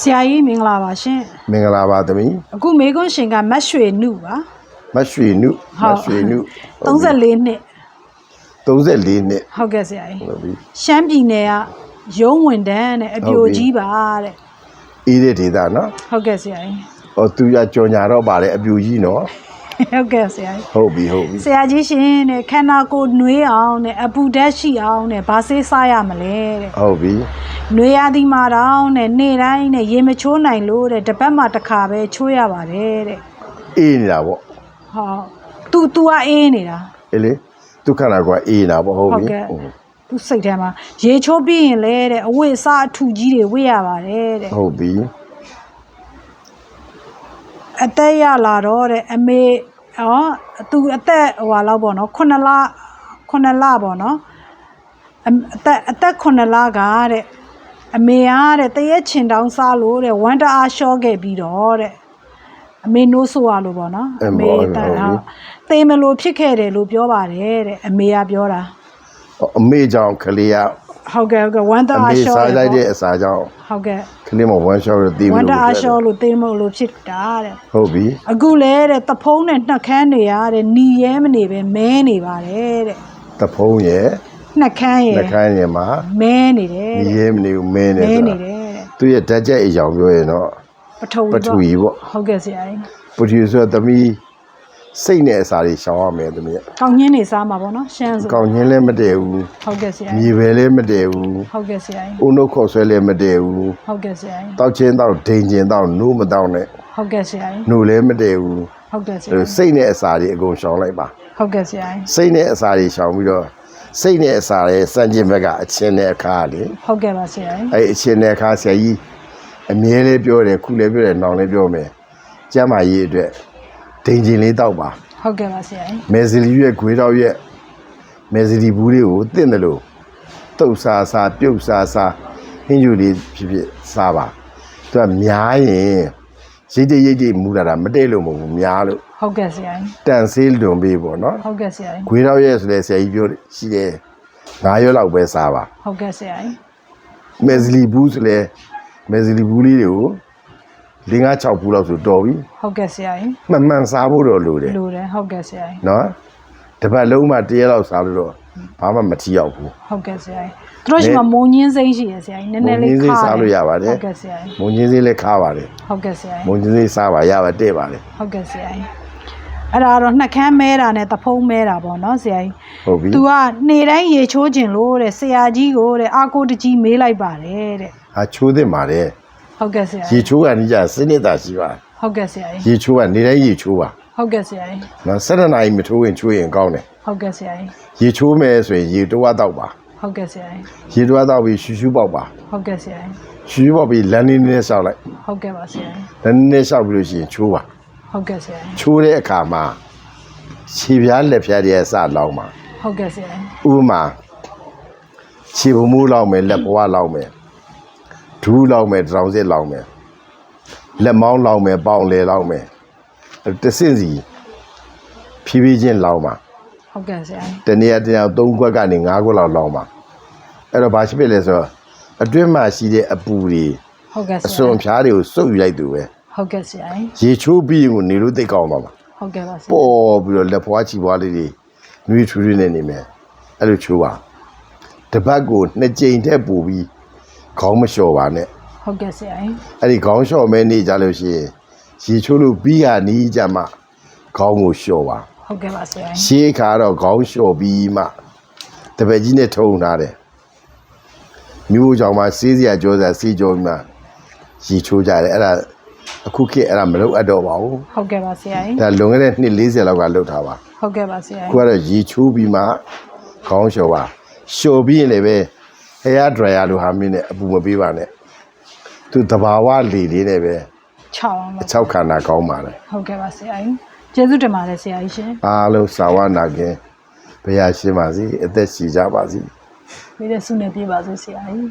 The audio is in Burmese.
ဆရာကြီးမင်္ဂလာပါရှင်မင်္ဂလာပါသမီးအခုမေကွန်းရှင်ကမတ်ရွှေနုပါမတ်ရွှေနုမတ်ရွှေနု34နှစ်34နှစ်ဟုတ်ကဲ့ဆရာကြီးဟုတ်ပြီရှမ်းပြည်နယ်ကရုံးဝင်တန်းတဲ့အပြိုကြီးပါတဲ့အေးတဲ့ဒေတာနော်ဟုတ်ကဲ့ဆရာကြီးဟောသူရကြော်ညာတော့ပါတယ်အပြူကြီးနော် ဟုတ်ကဲ့ဆရာကြီးဟုတ်ပြီဟုတ်ပြီဆရာကြီးရှင်တဲ့ခန္ဓာကိုယ်နှွေးအောင်တဲ့အပူဓာတ်ရှိအောင်တဲ့ဘာဆေးစားရမလဲတဲ့ဟုတ်ပြီနှွေးရသည်မှာတော့တဲ့နေ့တိုင်းနဲ့ရေမချိုးနိုင်လို့တဲ့တစ်ပတ်မှတစ်ခါပဲချိုးရပါတယ်တဲ့အေးနေတာပေါ့ဟော तू तू ကအေးနေတာအေးလေဒုက္ခနာကအေးနေတာပေါ့ဟုတ်ပြီဟုတ်ကဲ့သူစိတ်ထဲမှာရေချိုးပြီးရင်လဲတဲ့အဝိအစားအထူကြီးတွေဝိရပါတယ်တဲ့ဟုတ်ပြီ အသက်ရလာတော့တဲ့အမေဟောသူအသက်ဟိုဟာလောက်ပေါ့နော်9လ9လပေါ့နော်အမအသက်အသက်9လကတဲ့အမေကတဲ့တရက်ချင်တောင်းစားလို့တဲ့ဝမ်းတအားလျှော့ခဲ့ပြီးတော့တဲ့အမေနိုးဆိုရလို့ပေါ့နော်တန်ဟာသေမလို့ဖြစ်ခဲ့တယ်လို့ပြောပါတယ်တဲ့အမေကပြောတာဟောအမေကြောင့်ကလေးက ဟုတ်ကဲ့ဟုတ်ကဲ့ဝမ်းတအအားမေလျှော့စားလိုက်တယ်တဲ့အစာကြောင့်ဟုတ်ကဲ့ကလေးမဝမ်းလျှောက်ရသေးဝဘူးမ်းတလို့အားလျှော့လို့သိမ်းမလို့ဖြစ်တာတဲ့ဟုတ်ပြီအခုလဲတဲ့တဖုံးနဲ့နှက်ခမ်းတွေရတဲ့နီရဲမနေပဲမဲနေပါတယ်တဲ့တဖုံးရဲ့နှက်ခမ်းရနှယ်ခမ်းရဲ့မှာမဲနေတယ်ဒီတဲ့ရဲမနေဘူးမင်းနေမဲဆိုနေတာတယ်တဲ့သူရဲ့ဓာတ်ချက်အကြောင်းပြောရင်တော့ပထဝီပထဝီပေါ့ဟုတ်ကဲ့ဆရာကြီးပထဝီဆိုတော့သမီး စိတ်နဲ့အစာတွေရှောင်ရမယ်သမီးကောင်းညင်းနေစားမှာပေါ့နော်ရှမ်းဆိုကောင်းချင်းလည်းမတည့်ဘူးဟုတ်ကဲ့ဆရာမြေကြီးပဲလည်းမတည့်ဘူးဟုတ်ကဲ့ဆရာကြီးဦးနှုတ်ခေါ်ဆွဲလည်းမတည့်ဘူးဟုတ်ကဲ့ဆရာကြီးတောက်ချင်းတောက်ဒိန်ချင်းတောက်နိုးမတောက်နဲ့ဟုတ်ကဲ့ဆရာကြီးနိုးလည်းမတည့်ဘူးဟုတ်ကဲ့ဆရာအဲလိုကြီးစိတ်နဲ့အစာတွေအကုန်ရှောင်လိုက်ပါဟုတ်ကဲ့ဆရာကြီးစိတ်နဲ့အစာတွေရှောင်ပြီးတော့စိတ်နဲ့အစာရဲ့စံကျင်ဘက်ကအချင်းနဲ့အခါလေဟုတ်ကဲ့ပါဆရာကြီးအဲအချင်းနဲ့အခါဆရာကြီးအမြဲလေးပြောတယ်ခုလည်းပြောတယ်နောင်လည်းပြောမယ်ကျမ်းမာရေးအတွက် ဒိန်ချင်းလေးတောက်ပါဟုတ်ကဲ့ပါဆရာကြီးမယ်စလီရွက်ခွေးတော့ရွက်မယ်စလီဘူးလေးကိုတင့်တယ်လို့တုတ်စားစားပြုတ်စားစားဟင်းကျူလေးဖြစ်ဖြစ်စားပါသူကများရင်ရိတ်တိတ်ရိတ်တိတ်မူလာတာမတည့်လို့မဟုတ်ဘူးများလို့ဟုတ်ကဲ့ဆရာကြီးတန်ဆေးလွန်ပေးပေါ့နော်ဟုတ်ကဲ့ဆရာကြီးခွေးတော့ရွက်ဆိုလဲဆရာကြီးပြောရှိတယ်ငါးရွက်လောက်ပဲစားပါဟုတ်ကဲ့ဆရာကြီးမယ်စလီဘူးဆိုလဲမယ်စလီဘူးလေးတွေကို ၄၅6ဘူးလောက်ဆိုတော်ပြီဟုတ်ကဲ့ဆရာကြီးမှန်မှန်စားဖို့တော့လိုတယ်လိုတယ်ဟုတ်ကဲ့ဆရာကြီးနော်တစ်ပတ်လုံးမှတစ်ရက်လောက်စားလို့တော့ဘာမှမထီရောက်ဘူးဟုတ်ကဲ့ဆရာကြီးသူတို့ရှိမှမုံညင်းစိမ့်ရှိရဆရာကြီးနည်းနည်းလေးမုံညင်းစိမ့်ခါစားလို့ရပါတယ်ဟုတ်ကဲ့ဆရာကြီးမုံချင်းစေးလည်းခါပါတယ်ဟုတ်ကဲ့ဆရာမုံကြီးချင်းစေးစားပါရပါတဲ့ပါတယ်ဟုတ်ကဲ့ဆရာကြီးအဲ့ဒါတော့နှက်ခမ်းမဲတာနဲ့တဖုံးမဲတာပေါ့နော်ဆရာကြီးဟုတ်ပြီ तू ကနေ့တိုင်းရေချိုးခြင်းလို့တဲ့ဆရာကြီးကိုတဲ့အာကိုတကြီးမေးလိုက်ပါတယ်တဲ့ဟာချိုးသင့်ပါတယ် ဟုတ်ကဲ့ဆရာရေကြီးချိုးကနေကြစနစ်သာရှိပါဟုတ်ကဲ့ဆရာကြီးရေချိုးကနေတိုင်းရေချိုးပါဟုတ်ကဲ့ဆရာကြီးနော်၁၇နာရီမထိုးရင်ချိုးရင်ကောင်းတယ်ဟုတ်ကဲ့ဆရာကြီးရေချိုးမယ်ဆိုရင်ရေတွားတော့ပါဟုတ်ကဲ့ဆရာကြီးရေတွားတော့ပြီးရှူရှူပေါက်ပါဟုတ်ကဲ့ဆရာကြီးရှူရှူပေါက်ပြီးလမ်းနေနေလျှောက်လိုက်ဟုတ်ကဲ့ပါဆရာကြီးလမ်းနေနေလျှောက်ပြီးလို့ရှိရင်ချိုးပါဟုတ်ကဲ့ဆရာကြီးချိုးတဲ့အခါမှာခြေပြားလက်ပြားတွေအစလောင်းပါဟုတ်ကဲ့ဆရာကြီးဥပမာခြေဘုံမိုးလောင်းမယ်လက်ဘွားလောင်းမယ် ဒူးလောင်းမယ်တောင်စစ်လောင်းမယ်လက်မောင်းလောင်းမယ်ပေါင်လေလောင်းမယ်တဆင့်စီဖြည်းဖြည်းချင်းလောင်းပါဟုတ်ကဲ့ဆရာကြီးတနေ့တနေ့သုံးခွက်ကနေငါးခွက်လောက်လောင်းပါအဲ့တော့ဘာရှိဖြစ်လဲဆိုတော့အတွင်းမှာရှိတဲ့အပူတွေဟုတ်ကဲ့ဆအရာစွန်ကြီးဖြားတွေကိုစုပ်ယူလိုက်သူပဲဟုတ်ကဲ့ဆရာကြီးရေချိုးပြီးရင်ကိုနေလို့သိပ်ကောင်းပါမှာဟုတ်ကဲ့ပါဆရာပေါ်ပြီးတော့လက်ဖွားချီပွားလေးတွေနွေးထူးထူးနေနေမယ်အဲ့လိုချိုးပါတပတ်ကိုနှစ်ကြိမ်ထက်ပိုပြီး ခေါင်းမလျှော်ပါနဲ့ဟုတ်ကဲ့ဆရာကြီးအဲ့ဒီခေါင်းလျှော်မဲနေကြလို့ရှိရင်ရေချိုးလို့ပြီးဟာနီးကြမှာခေါင်းကိုလျှော်ပါဟုတ်ကဲ့ပါဆရာကြီးရှေးခါတော့ခေါင်းလျှော်ပြီးမှတပည့်ကြီးနဲ့ထုံထားတယ်မျိုးကြောင့်မှစေးစရာကြောစရာစေးကြောပြီးမှရေချိုးကြတယ်အဲ့ဒါအခုခေတ်အဲ့ဒါမလုပ်အပ်တော့ပါဘူးဟုတ်ကဲ့ပါဆရာကြီးဒါလွန်ခဲ့တဲ့နှစ်40လောက်ကလုပ်ထားပါဟုတ်ကဲ့ပါဆရာခုကြီးကတော့ရေချိုးပြီးမှခေါင်းလျှော်ပါလျှော်ပြီးရင်လည်းပဲ hair dryer လိုဟာမျိုးနဲ့အပူမပေးပါနဲ့သူတဘာဝလေလေးနဲ့ပဲ6အောင်ပါအချောက်ခန္ဓာကောင်းပါလေဟုတ်ကဲ့ပါဆရာကြီးကျေးဇူးတင်ပါတယ်ဆရာကြီးရှင်အားလုံးစာဝနာခင်ဘုရားရှင်ပါစီအသက်ရှိကြပါစီပြီးတဲ့ဆုနဲ့ပြပါစေဆရာကြီး